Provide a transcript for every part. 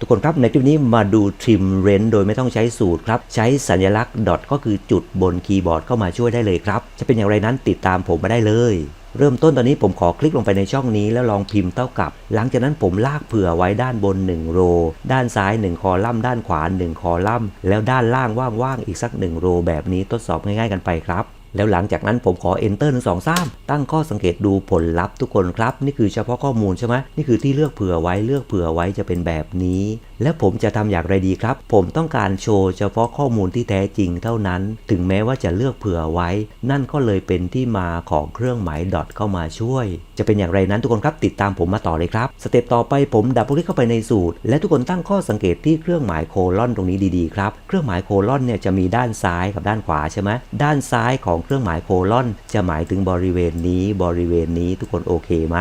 ทุกคนครับในคลิปนี้มาดู trim range โดยไม่ต้องใช้สูตรครับ ใช้สัญลักษณ์ dot ก็คือจุดบนคีย์บอร์ดเข้ามาช่วยได้เลยครับ จะเป็นอย่างไรนั้นติดตามผมมาได้เลย เริ่มต้นตอนนี้ผมขอคลิกลงไปในช่องนี้แล้วลองพิมพ์เท่ากับ หลังจากนั้นผมลากเผื่อไว้ด้านบน 1 โรด้านซ้าย 1 คอลัมน์ด้านขวา 1 คอลัมน์แล้วด้านล่างว่างๆอีกสัก 1 โรแบบนี้ทดสอบง่ายๆกันไปครับ แล้วหลังจากนั้นผมขอ enter 1 2 3 ตั้งข้อสังเกตดูผลลัพธ์ทุกคนครับ นี่คือเฉพาะข้อมูลใช่ไหมนี่คือที่เลือกเผื่อไว้เลือกเผื่อไว้จะเป็นแบบนี้แล้วผมจะทำอย่างไรดีครับ ผมต้องการโชว์เฉพาะข้อมูลที่แท้จริงเท่านั้น ถึงแม้ว่าจะเลือกเผื่อไว้ นั่นก็เลยเป็นที่มาของเครื่องหมาย dot เข้ามาช่วย จะเป็นอย่างไรนั้นทุกคนครับติดตามผมมาต่อเลยครับ สเต็ปต่อไปผมดับเบิลคลิกเข้าไปในสูตร และทุกคนตั้งข้อสังเกตที่เครื่องหมายโคลอนตรงนี้ดีๆครับ เครื่องหมายโคลอนเนี่ยจะมีด้านซ้ายกับด้านขวาใช่ไหมด้านซ้ายของเครื่องหมายโคลอน จะหมายถึงบริเวณนี้บริเวณนี้ทุกคนโอเคไหม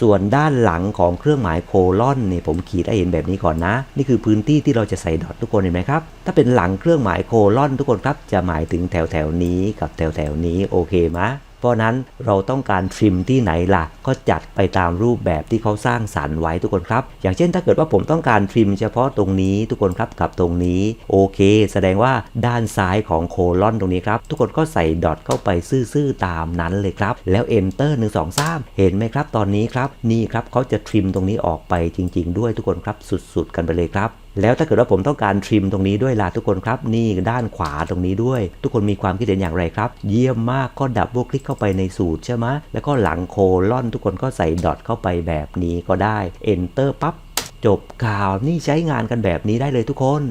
ส่วนด้านหลังของเครื่องหมายโคลอนเนี่ยผมขีดให้เห็นแบบนี้ก่อนนะ นี่คือพื้นที่ที่เราจะใส่ดอททุกคนเห็นไหมครับ ถ้าเป็นหลังเครื่องหมายโคลอนทุกคนครับ จะหมายถึงแถวแถวนี้กับแถวแถวนี้โอเคไหม เพราะนั้นเราต้องการทริมที่ไหนล่ะ ก็จัดไปตามรูปแบบที่เขาสร้างสรรค์ไว้ทุกคนครับ อย่างเช่นถ้าเกิดว่าผมต้องการทริมเฉพาะตรงนี้ทุกคนครับกับตรงนี้ โอเค แสดงว่าด้านซ้ายของโคลอนตรงนี้ครับ ทุกคนก็ใส่ดอทเข้าไปซื่อๆตามนั้นเลยครับ แล้ว enter 1 2 3 เห็นไหมครับ ตอนนี้ครับนี่ครับเขาจะทริมตรงนี้ออกไปจริง ๆ ด้วยทุกคนครับสุดๆ กันไปเลยครับ แล้วถ้าเกิดว่าผมต้องการทริมตรงนี้ด้วยล่ะทุกคนครับ นี่ด้านขวาตรงนี้ด้วย ทุกคนมีความคิดเห็นอย่างไรครับ เยี่ยมมากก็ดับเบิลคลิกเข้าไปในสูตรใช่ไหมแล้วก็หลังโคลอนทุกคนก็ใส่ดอทเข้าไปแบบนี้ก็ได้ enter ปั๊บจบข่าวนี่ใช้งานกันแบบนี้ได้เลยทุกคน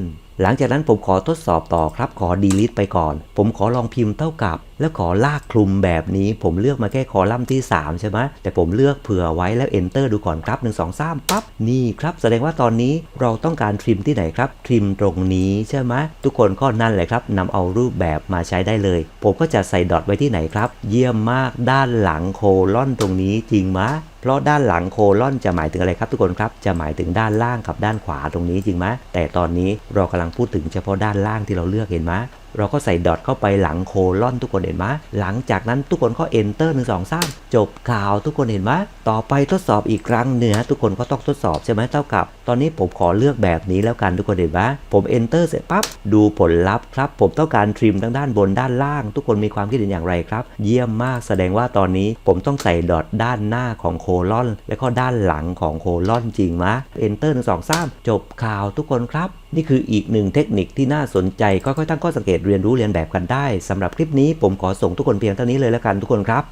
หลังจากนั้นผมขอทดสอบต่อครับ ขอ delete ไปก่อน ผมขอลองพิมพ์เท่ากับ แล้วขอลากคลุมแบบนี้ ผมเลือกมาแค่คอลัมน์ที่ 3 ใช่ไหมแต่ผมเลือกเผื่อไว้แล้ว enter ดูก่อนครับ 1 2 3ปั๊บ นี่ครับ แสดงว่าตอนนี้เราต้องการทริมที่ไหนครับ ทริมตรงนี้ใช่ไหมทุกคนก็นั่นแหละครับนำเอารูปแบบมาใช้ได้เลย ผมก็จะใส่ดอทไว้ที่ไหนครับ เยี่ยมมากด้านหลังโคลอนตรงนี้จริงไหม เพราะด้านหลังโคลอนจะหมายถึงอะไรครับทุกคนครับจะหมายถึงด้านล่างกับด้านขวาตรงนี้จริงไหมแต่ตอนนี้เรากำลังพูดถึงเฉพาะด้านล่างที่เราเลือกเห็นไหม เราก็ใส่ดอทเข้าไปหลังโคลอนทุกคนเห็นไหมหลังจากนั้นทุกคนก็ enter 1 2 3 จบข่าวทุกคนเห็นไหมต่อไปทดสอบอีกครั้งเนื้อทุกคนก็ต้องทดสอบใช่ไหมเท่ากับ ตอนนี้ผมขอเลือกแบบนี้แล้วกันทุกคนเห็นไหมผม enter เสร็จปั๊บดูผลลัพธ์ครับ ผมต้องการทริมทั้งด้านบนด้านล่าง ทุกคนมีความคิดเห็นอย่างไรครับ เยี่ยมมากแสดงว่าตอนนี้ผมต้องใส่ดอทด้านหน้าของโคลอน และก็ด้านหลังของโคลอนจริงไหม enter 1 2 3 จบข่าวทุกคนครับ นี่คืออีกหนึ่งเทคนิคที่น่าสนใจค่อยๆตั้งข้อสังเกตเรียนรู้เรียนแบบกันได้สำหรับคลิปนี้ผมขอส่งทุกคนเพียงเท่านี้เลยแล้วกันทุกคนครับ